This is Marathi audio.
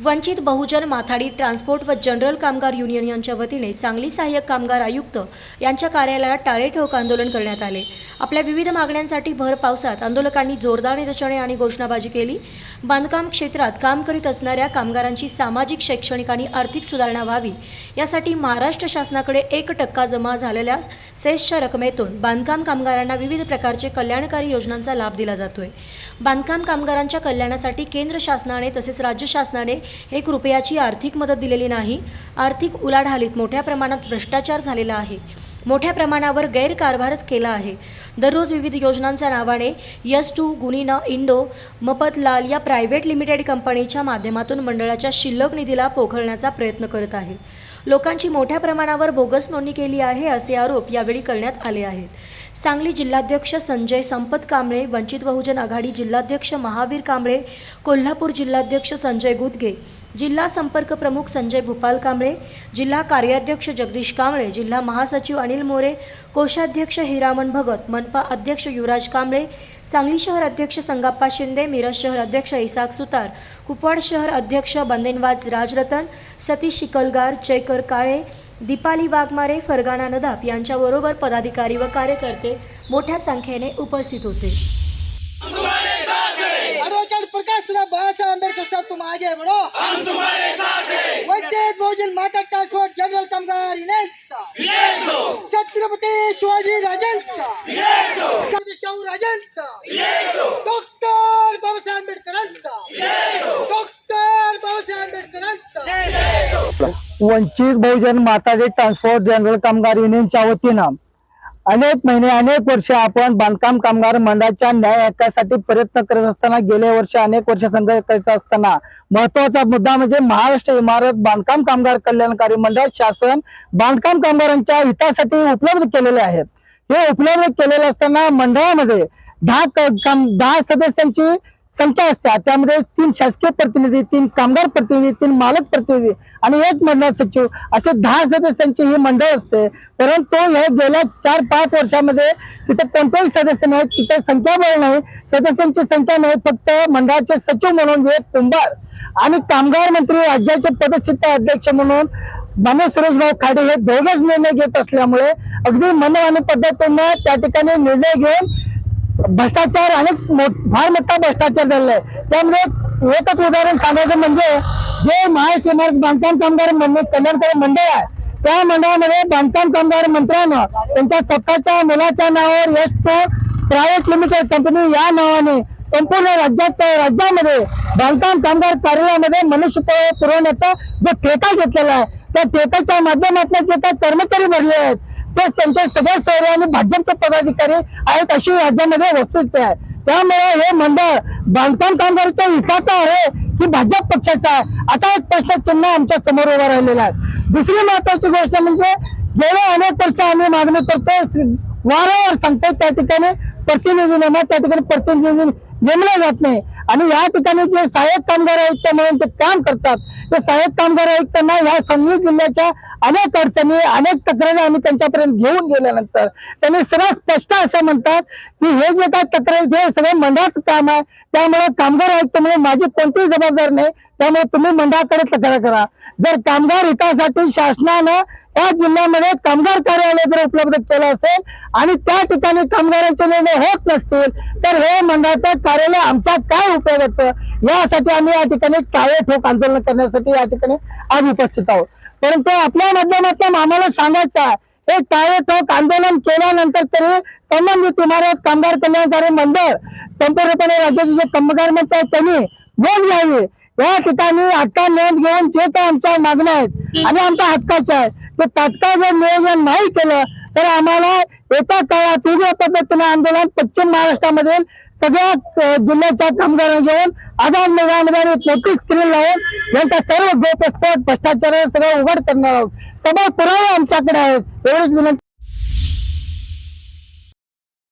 वंचित बहुजन माथाडी ट्रान्सपोर्ट व जनरल कामगार युनियन यांच्या वतीने सांगली सहाय्यक कामगार आयुक्त यांच्या कार्यालयात टाळे ठोक आंदोलन करण्यात आले. आपल्या विविध मागण्यांसाठी भर पावसात आंदोलकांनी जोरदार निदर्शने आणि घोषणाबाजी केली. बांधकाम क्षेत्रात काम करीत असणाऱ्या कामगारांची सामाजिक शैक्षणिक आणि आर्थिक सुधारणा व्हावी यासाठी महाराष्ट्र शासनाकडे एक टक्का जमा झालेल्या सेसच्या रकमेतून बांधकाम कामगारांना विविध प्रकारचे कल्याणकारी योजनांचा लाभ दिला जातोय. बांधकाम कामगारांच्या कल्याणासाठी केंद्र शासनाने तसेच राज्य शासनाने एक रुपयाची आर्थिक मदत दिलेली नाही. आर्थिक उलाढालीत मोठ्या प्रमाणात भ्रष्टाचार झालेला आहे. मोठ्या प्रमाणावर गैरकारभारच केला आहे. दररोज विविध योजनांच्या नावाने यस टू गुनिना इंडो मपतलाल या प्रायव्हेट लिमिटेड कंपनीच्या माध्यमातून मंडळाच्या शिल्लक निधीला पोखरण्याचा प्रयत्न करत आहे. लोकांची मोठ्या प्रमाणावर बोगस नोंदणी केली आहे असे आरोप यावेळी करण्यात आले आहेत. सांगली जिल्हाध्यक्ष संजय संपत कांबळे वंचित बहुजन आघाडी जिल्हाध्यक्ष महावीर कांबळे कोल्हापूर जिल्हाध्यक्ष संजय गुदगे जिल्हा संपर्क प्रमुख संजय भूपाल कांबळे जिल्हा कार्याध्यक्ष जगदीश कांबळे जिल्हा महासचिव अनिल मोरे कोषाध्यक्ष हिरामन भगत मनपा अध्यक्ष युवराज कांबळे सांगली शहर अध्यक्ष संगाप्पा शिंदे मिरज शहर अध्यक्ष इसाक सुतार कुपवाड शहर अध्यक्ष बंदेनवाज राजरतन सतीश शिकलगार जयकर काळे दीपाली वाघमारे फरगाना नदाप यांच्याबरोबर पदाधिकारी व कार्यकर्ते मोठ्या संख्येने उपस्थित होते. प्रकाश बाळासाहेब आंबेडकर साहब तुम आगे बढ़ो हम तुम्हारे साथ हैं वंचित बहुजन माता ट्रांसपोर्ट जनरल कामगार युनियनचा वंचित बहुजन माताडे ट्रान्सपोर्ट जनरल कामगार युनियनच्या वतीनं. अनेक महिने अनेक वर्ष आपण बांधकाम कामगार मंडळाच्या न्याय हक्कासाठी प्रयत्न करत असताना गेल्या वर्षी अनेक वर्ष संघर्ष करत असताना महत्त्वाचा मुद्दा म्हणजे महाराष्ट्र इमारत बांधकाम कामगार कल्याणकारी मंडळ शासन बांधकाम कामगारांच्या हितासाठी उपलब्ध केलेले आहेत. हे उपलब्ध केलेले असताना मंडळामध्ये दहा काम दहा सदस्यांची संख्या असतात त्यामध्ये तीन शासकीय प्रतिनिधी तीन कामगार प्रतिनिधी तीन मालक प्रतिनिधी आणि एक मंडळ सचिव असे दहा सदस्यांचे हे मंडळ असते. परंतु हे गेल्या चार पाच वर्षामध्ये तिथे कोणतेही सदस्य नाहीत तिथे संख्याबळ नाही. सदस्यांची संख्या नाही फक्त मंडळाचे सचिव म्हणून विवेक कुंभार आणि कामगार मंत्री राज्याचे पदसिद्ध अध्यक्ष म्हणून मान्य सुरेशभाऊ खाडे हे दोघेच निर्णय घेत असल्यामुळे अगदी मनमानी पद्धतीनं त्या ठिकाणी निर्णय घेऊन भ्रष्टाचार अनेक फार मोठा भ्रष्टाचार झालेला आहे. त्यामध्ये एकच उदाहरण सांगायचं म्हणजे जे महाराष्ट्र इमारत बांधकाम कामगार मंडळ कल्याणकारी मंडळ आहे त्या मंडळामध्ये बांधकाम कामगार मंत्र्यानं त्यांच्या स्वतःच्या मुलाच्या नावावर S two private limited company या नावाने संपूर्ण राज्यात राज्यामध्ये बांधकाम कामगार कार्यालयामध्ये मनुष्यबळ पुरवण्याचा जो ठेका घेतलेला आहे त्या ठेकाच्या माध्यमातून जे काही कर्मचारी भरले आहेत प्लस त्यांचे सगळे सहकारी आणि भाजपचे पदाधिकारी आहेत अशी राज्यामध्ये वस्तुस्थिती आहे. त्यामुळे हे मंडळ बांधकाम कामगारांच्या हिताचं आहे की भाजप पक्षाचा आहे? असा एक प्रश्न चिन्ह आमच्यासमोर उभा राहिलेला आहे. दुसरी महत्वाची गोष्ट म्हणजे गेल्या अनेक वर्ष आम्ही मागणी करतोय वारंवार सांगतोय त्या ठिकाणी. प्रतिनिधी त्या ठिकाणी प्रतिनिधी नेमले जात नाही. आणि या ठिकाणी जे सहाय्यक कामगार आयुक्त म्हणून जे काम करतात ते सहाय्यक कामगार आयुक्तांना ह्या सांगली जिल्ह्याच्या अनेक अडचणी अनेक तक्रारी आम्ही त्यांच्यापर्यंत घेऊन गेल्यानंतर त्यांनी सरळ स्पष्ट असं म्हणतात की हे जे काय तक्रारी हे सगळं मंडळाचं काम आहे. त्यामुळे कामगार आयुक्त म्हणून माझी कोणतीही जबाबदार नाही. त्यामुळे तुम्ही मंडळाकडे तक्रार करा. जर कामगार हितासाठी शासनानं या जिल्ह्यामध्ये कामगार कार्यालय जर उपलब्ध केलं असेल आणि त्या ठिकाणी कामगारांचे निर्णय होत नसतील तर हे मंडळाचं कार्यालय आमच्या काय उपयोगाचं? यासाठी आम्ही या ठिकाणी टाळे ठोक आंदोलन करण्यासाठी या ठिकाणी आज उपस्थित आहोत. परंतु आपल्या माध्यमातून आम्हाला सांगायचं आहे हे टाळे ठोक आंदोलन केल्यानंतर तरी संबंधित इमारत कामगार कल्याणकारी मंडळ संपूर्णपणे राज्याचे जे कामगार मंत्री आहेत त्यांनी नोंद घ्यावी. या ठिकाणी आता नोंद घेऊन जे काही आमच्या मागण्या आहेत आणि आमच्या हक्काच्या आहेत ते तात्काळ जर नियोजन नाही केलं तर आम्हाला येत्या काळात वेगळ्या पद्धतीने आंदोलन पश्चिम महाराष्ट्रामधील सगळ्या जिल्ह्याच्या कामगारांना घेऊन आझाद मैदानामध्ये आम्ही मोठी स्क्रीन लावून यांचा सर्व गोपस्फोट भ्रष्टाचार सगळं उघड करणार आहोत. सगळे पुरावे आमच्याकडे आहेत. एवढीच विनंती